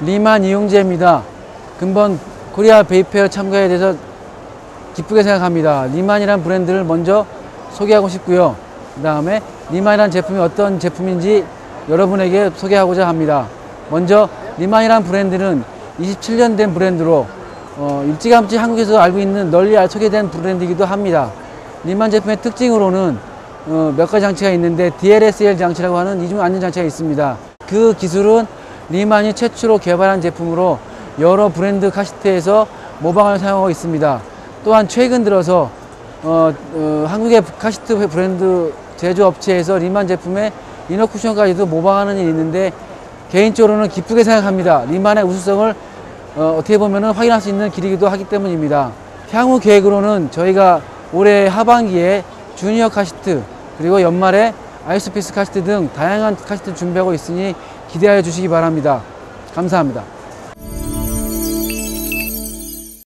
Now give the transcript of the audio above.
리만 이용재입니다. 근본 코리아 베이페어 참가에 대해서 기쁘게 생각합니다. 리만이란 브랜드를 먼저 소개하고 싶고요. 그 다음에 리만이란 제품이 어떤 제품인지 여러분에게 소개하고자 합니다. 먼저 리만이란 브랜드는 27년 된 브랜드로 어, 일찌감치 한국에서 알고 있는 널리 알- 소개된 브랜드이기도 합니다. 리만 제품의 특징으로는 어, 몇 가지 장치가 있는데 DLSL 장치라고 하는 이중 안전 장치가 있습니다. 그 기술은 리만이 최초로 개발한 제품으로 여러 브랜드 카시트에서 모방을 사용하고 있습니다. 또한 최근 들어서 어, 어, 한국의 카시트 브랜드 제조업체에서 리만 제품의 이너 쿠션까지도 모방하는 일이 있는데 개인적으로는 기쁘게 생각합니다. 리만의 우수성을 어, 떻게 보면 확인할 수 있는 길이기도 하기 때문입니다. 향후 계획으로는 저희가 올해 하반기에 주니어 카시트 그리고 연말에 아이스피스 카시트 등 다양한 카시트 준비하고 있으니 기대하여 주시기 바랍니다. 감사합니다.